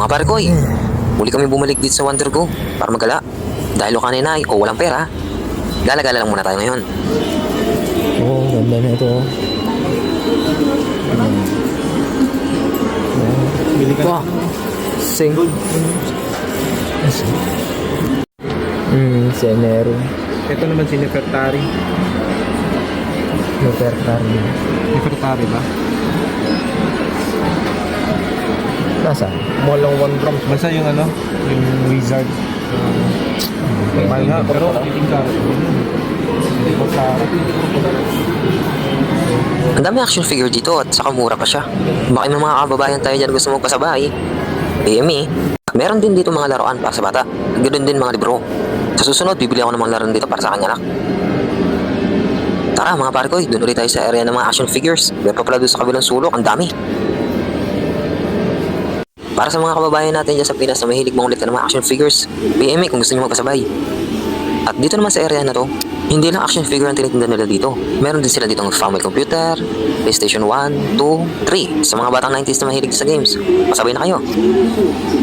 Mga pare ko eh, muli kami bumalik dito sa Wonder Go para magala. Dahil o kanina ay o walang pera, gala-gala lang muna tayo ngayon. Oo, oh, ganda na ito. oh. Bili ka Wow. Sing. Hmm, Senero. Ito naman si Nefertari. Nefertari. Nefertari ba? Nasa? Walang one drums. Basta yung ano, yung wizard. Mahal nga, pero. Hindi ko sa... Ang dami action figure dito at saka mura pa siya. Baka may mga kababayan tayo dyan gusto magpasabay. PME, meron din dito mga laruan para sa bata. Ganoon din mga libro. Sa susunod, bibili ako ng mga laruan dito para sa kanya anak. Tara mga pare ko, doon ulit tayo sa area ng mga action figures. Meron pa pala doon sa kabilang sulok, ang dami. Para sa mga kababayan natin dyan sa Pinas na mahilig mangulit ng mga action figures, PME kung gusto niyo magpasabay. At dito naman sa area na to, hindi lang action figure ang tinitinda nila dito. Meron din sila dito ng family computer, PlayStation 1, 2, 3. Sa mga batang 90s na mahilig sa games, pasabay na kayo.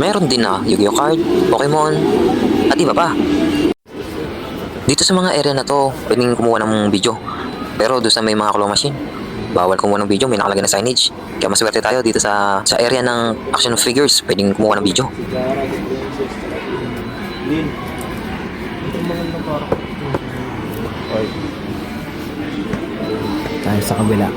Meron din na Yu-Gi-Oh card, Pokemon, at iba pa. Dito sa mga area na to, pwedeng kumuha ng video. Pero doon sa may mga claw machine, bawal kumuha ng video, may nakalagay na signage. Kaya maswerte tayo dito sa sa area ng action figures, pwedeng kumuha ng video. Lin. Tayo sa kabila.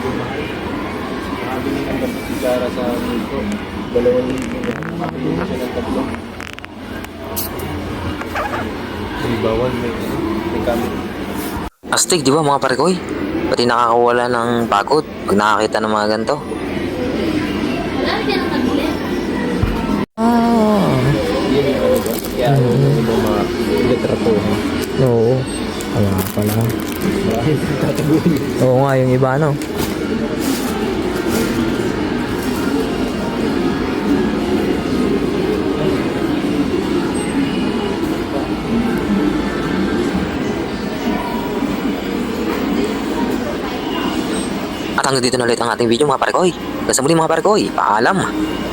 Nakabili ng ganito sigara sa nito. Dalawang libo na. Nakabili na siya ng tatlo. May bawal, may, kami. Astig, di ba mga pare ko eh? Pati nakakawala ng pagod pag nakakita ng mga ganito. Ah. Yun yung ano ba? Kaya ano yung mga litrato. Oo. Kaya pala. Oo nga, yung iba ano. At hanggang dito na ulit ang ating video mga pare ko. Hanggang sa muli mga pare ko. Paalam!